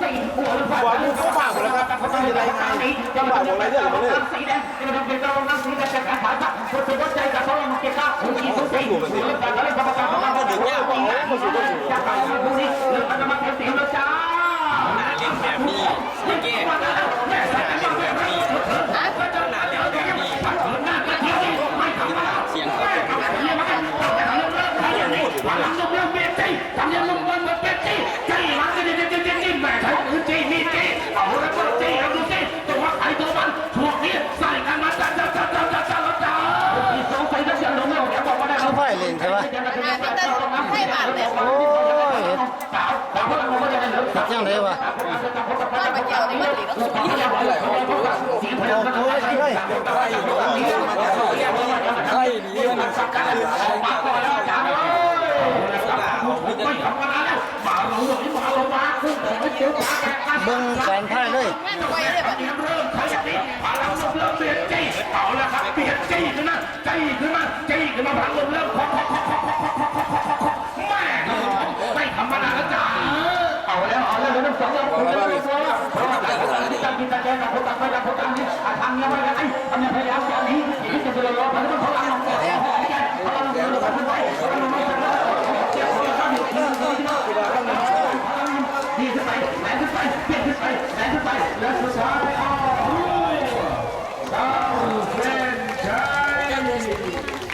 บอาลูกเข้าปากหมดแล้าครับเขาทำอะไรไงจังหวะของไรเรื่องของเรื่องสีแดงเป็นเกตาลงน้ำสีแดงจากอาหารพระพุทธวจใจจากพระองค์เกตาโอ้ยสุดที่เรื่องการเล่นกรรมการของเราถึงเนี่ยบอกเลยสุดที่จากการบุรีเรื่องการมาเสียงนะจ๊ะ ใช่ปะให้บาทเลยโอ้ยเห็ดเจ้าไหวะบ้านมาเกี่ยวในวันนี้ก็สุดยอดเลยโอ้โหเลยไอ้หนีมันสักการ์เบิ้งแสงท่าเลย นจี้ขึ้นมาใจี้ขึ้นมาใจี้ขึ้นมาพังลมเริ่มคอกคอคอคอคอคอคอคอคอแม่ไม่ธรรมดานะจ๊ะเอาแล้วเอาแล้วเรื่องสองเราคุยกันเลยว่าเพราะว่าการกินตะแกรงกับคนต่างไปกับคนต่างนี่ทำยังไงไอ้ทำยังพยายามอย่างนี้ที่จะไปรอพันธุ์เขาลังเขาลังเดินไปทางไหนเขาลังไม่ทางไหนเจ็บคนละข้างอยู่ที่นี่ที่นี่ดีขึ้นไปแรงขึ้นไปเปลี่ยนขึ้นไปแรงขึ้นไปแล้วสุดท้ายอ๋อ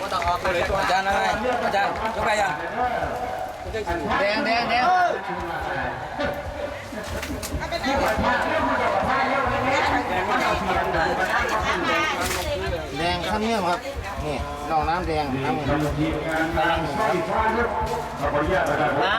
อาจารย์อะไรอาจารย์ยกไปยังแดงแดงแดงแดงข้ามเนี่ยครับ นี่ลองน้ำแดงน้ำทีมา